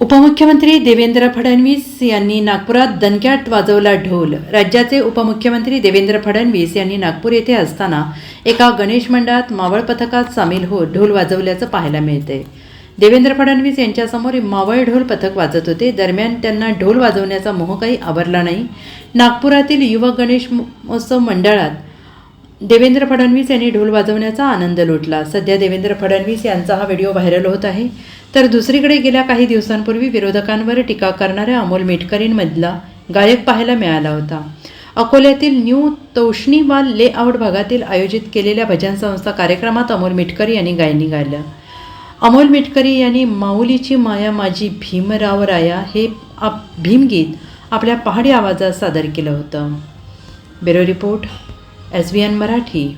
उपमुख्यमंत्री देवेंद्र फडणवीस यांनी नागपुरात दणक्यात वाजवला ढोल. राज्याचे उपमुख्यमंत्री देवेंद्र फडणवीस यांनी नागपूर येथे असताना एका गणेश मंडळात मावळ पथकात सामील होत ढोल वाजवल्याचं पाहायला मिळते. देवेंद्र फडणवीस यांच्यासमोर मावळ ढोल पथक वाजत होते. दरम्यान त्यांना ढोल वाजवण्याचा मोह काही आवरला नाही. नागपुरातील युवक गणेश महोत्सव मंडळात देवेंद्र फडणवीस यांनी ढोल वाजवण्याचा आनंद लुटला. सध्या देवेंद्र फडणवीस यांचा हा व्हिडिओ व्हायरल होत आहे. तर दुसरीकडे गेल्या काही दिवसांपूर्वी विरोधकांवर टीका करणाऱ्या अमोल मेटकरींमधला गायक पाहायला मिळाला होता. अकोल्यातील न्यू तौष्णीवाल लेआउट भागातील आयोजित केलेल्या भजन संस्था कार्यक्रमात अमोल मिटकरी यांनी गायनी गायलं. अमोल मिटकरी यांनी माऊलीची माया माझी भीमराव राया हे आप भीमगीत आपल्या पहाडी आवाजात सादर केलं होतं. Bureau report. S B N Marathi.